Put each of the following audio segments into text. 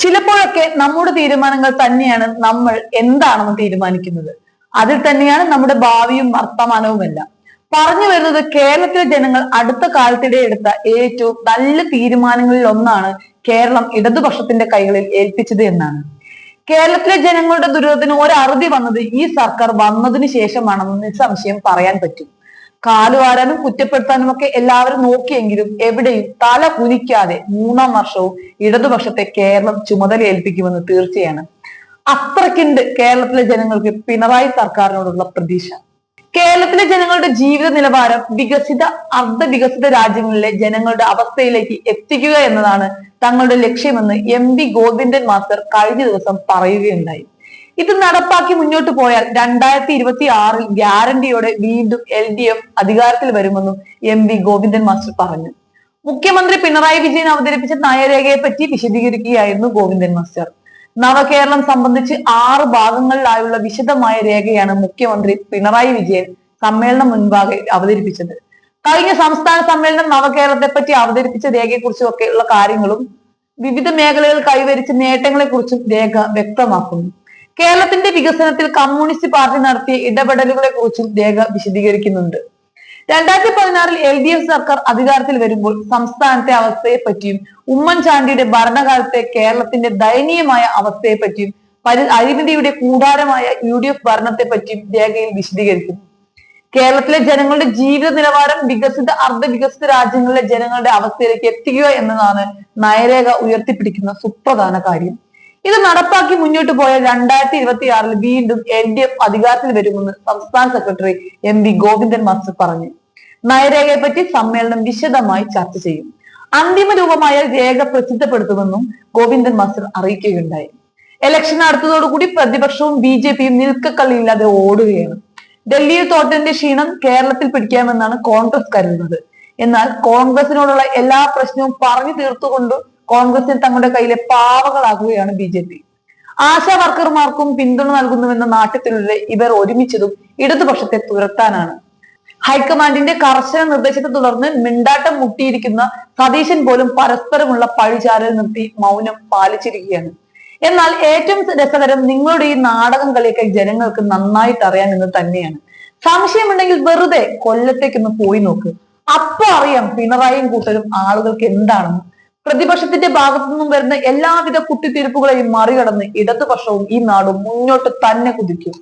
ചിലപ്പോഴൊക്കെ നമ്മുടെ തീരുമാനങ്ങൾ തന്നെയാണ് നമ്മൾ എന്താണെന്ന് തീരുമാനിക്കുന്നത്. അതിൽ തന്നെയാണ് നമ്മുടെ ഭാവിയും വർത്തമാനവുമെല്ലാം പറഞ്ഞു വരുന്നത് കേരളത്തിലെ ജനങ്ങൾ അടുത്ത കാലത്തിടെ എടുത്ത ഏറ്റവും നല്ല തീരുമാനങ്ങളിൽ ഒന്നാണ് കേരളം ഇടതുപക്ഷത്തിന്റെ കൈകളിൽ ഏൽപ്പിച്ചത് എന്നാണ്. കേരളത്തിലെ ജനങ്ങളുടെ ദുരിതത്തിന് ഒരറുതി വന്നത് ഈ സർക്കാർ വന്നതിന് ശേഷമാണെന്ന് നിസ്സംശയം പറയാൻ പറ്റും. കാലുവാരാനും കുറ്റപ്പെടുത്താനും ഒക്കെ എല്ലാവരും നോക്കിയെങ്കിലും എവിടെയും തല കുനിക്കാതെ മൂന്നാം വർഷവും ഇടതുപക്ഷത്തെ കേരളം ചുമതല ഏൽപ്പിക്കുമെന്ന് തീർച്ചയാണ്. അത്രയ്ക്കുണ്ട് കേരളത്തിലെ ജനങ്ങൾക്ക് പിണറായി സർക്കാരിനോടുള്ള പ്രതീക്ഷ. കേരളത്തിലെ ജനങ്ങളുടെ ജീവിത നിലവാരം വികസിത അർദ്ധ വികസിത രാജ്യങ്ങളിലെ ജനങ്ങളുടെ അവസ്ഥയിലേക്ക് എത്തിക്കുക എന്നതാണ് തങ്ങളുടെ ലക്ഷ്യമെന്ന് എം വി ഗോവിന്ദൻ മാസ്റ്റർ കഴിഞ്ഞ ദിവസം പറയുകയുണ്ടായി. ഇത് നടപ്പാക്കി മുന്നോട്ട് പോയാൽ രണ്ടായിരത്തി ഇരുപത്തി ആറിൽ ഗ്യാരണ്ടിയോടെ വീണ്ടും എൽ ഡി എഫ് അധികാരത്തിൽ വരുമെന്നും എം വി ഗോവിന്ദൻ മാസ്റ്റർ പറഞ്ഞു. മുഖ്യമന്ത്രി പിണറായി വിജയൻ അവതരിപ്പിച്ച നയരേഖയെ പറ്റി വിശദീകരിക്കുകയായിരുന്നു ഗോവിന്ദൻ മാസ്റ്റർ. നവകേരളം സംബന്ധിച്ച് ആറ് ഭാഗങ്ങളിലായുള്ള വിശദമായ രേഖയാണ് മുഖ്യമന്ത്രി പിണറായി വിജയൻ സമ്മേളനം മുൻപാകെ അവതരിപ്പിച്ചത്. കഴിഞ്ഞ സംസ്ഥാന സമ്മേളനം നവകേരളത്തെ പറ്റി അവതരിപ്പിച്ച രേഖയെക്കുറിച്ചും ഒക്കെയുള്ള കാര്യങ്ങളും വിവിധ മേഖലകൾ കൈവരിച്ച നേട്ടങ്ങളെ കുറിച്ചും രേഖ വ്യക്തമാക്കുന്നു. കേരളത്തിന്റെ വികസനത്തിൽ കമ്മ്യൂണിസ്റ്റ് പാർട്ടി നടത്തിയ ഇടപെടലുകളെ കുറിച്ചും രേഖ വിശദീകരിക്കുന്നുണ്ട്. രണ്ടായിരത്തി പതിനാറിൽ എൽ ഡി എഫ് സർക്കാർ അധികാരത്തിൽ വരുമ്പോൾ സംസ്ഥാനത്തെ അവസ്ഥയെ പറ്റിയും ഉമ്മൻചാണ്ടിയുടെ ഭരണകാലത്തെ കേരളത്തിന്റെ ദയനീയമായ അവസ്ഥയെ പറ്റിയും പരി അഴിമതിയുടെ കൂടാരമായ യു ഡി എഫ് ഭരണത്തെ പറ്റിയും രേഖയിൽ വിശദീകരിക്കുന്നു. കേരളത്തിലെ ജനങ്ങളുടെ ജീവിത നിലവാരം വികസിത അർദ്ധ വികസിത രാജ്യങ്ങളിലെ ജനങ്ങളുടെ അവസ്ഥയിലേക്ക് എത്തിക്കുക എന്നതാണ് നയരേഖ ഉയർത്തിപ്പിടിക്കുന്ന സുപ്രധാന കാര്യം. ഇത് നടപ്പാക്കി മുന്നോട്ട് പോയ രണ്ടായിരത്തി ഇരുപത്തി ആറിൽ വീണ്ടും എൽ ഡി എഫ് അധികാരത്തിൽ വരുമെന്ന് സംസ്ഥാന secretary M V Govindan master പറഞ്ഞു. നയരേഖയെ പറ്റി സമ്മേളനം വിശദമായി ചർച്ച ചെയ്യും. അന്തിമ രൂപമായ രേഖ പ്രസിദ്ധപ്പെടുത്തുമെന്നും ഗോവിന്ദൻ മാസ്റ്റർ അറിയിക്കുകയുണ്ടായി. ഇലക്ഷൻ അടുത്തതോടുകൂടി പ്രതിപക്ഷവും ബി ജെ പിയും നിൽക്കക്കള്ളിയില്ലാതെ ഓടുകയാണ്. ഡൽഹിയിൽ തോട്ടന്റെ ക്ഷീണം കേരളത്തിൽ പിടിക്കാമെന്നാണ് കോൺഗ്രസ് കരുതുന്നത് എന്നാൽ കോൺഗ്രസിനോടുള്ള എല്ലാ പ്രശ്നവും പറഞ്ഞു തീർത്തുകൊണ്ട് കോൺഗ്രസിന് തങ്ങളുടെ കയ്യിലെ പാവകളാകുകയാണ് ബി ജെ പി. ആശാ വർക്കർമാർക്കും പിന്തുണ നൽകുന്നുവെന്ന നാട്യത്തിലൂടെ ഇവർ ഒരുമിച്ചതും ഇടതുപക്ഷത്തെ തുരത്താനാണ്. ഹൈക്കമാൻഡിന്റെ കർശന നിർദ്ദേശത്തെ തുടർന്ന് മിണ്ടാട്ടം മുട്ടിയിരിക്കുന്ന സതീശൻ പോലും പരസ്പരമുള്ള പഴിചാരൽ നിർത്തി മൗനം പാലിച്ചിരിക്കുകയാണ്. എന്നാൽ ഏറ്റവും രസകരം നിങ്ങളുടെ ഈ നാടകം കളിയൊക്കെ ജനങ്ങൾക്ക് നന്നായിട്ട് അറിയാമെന്ന് തന്നെയാണ്. സംശയമുണ്ടെങ്കിൽ വെറുതെ കൊല്ലത്തേക്കൊന്ന് പോയി നോക്ക്. അപ്പൊ അറിയാം പിണറായിയും കൂട്ടരും ആളുകൾക്ക് എന്താണെന്ന്. പ്രതിപക്ഷത്തിന്റെ ഭാഗത്തു നിന്നും വരുന്ന എല്ലാവിധ കുത്തിത്തിരിപ്പുകളെയും മറികടന്ന് ഇടതുപക്ഷവും ഈ നാടും മുന്നോട്ട് തന്നെ കുതിക്കും.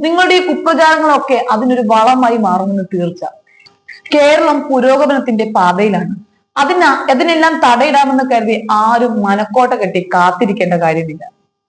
നിങ്ങളുടെ ഈ കുപ്രചാരങ്ങളൊക്കെ അതിനൊരു വളമായി മാറുമെന്ന് തീർച്ച. കേരളം പുരോഗമനത്തിന്റെ പാതയിലാണ്. അതിനാ അതിനെല്ലാം തടയിടാമെന്ന് കരുതി ആരും മനക്കോട്ട കെട്ടി കാത്തിരിക്കേണ്ട കാര്യമില്ല.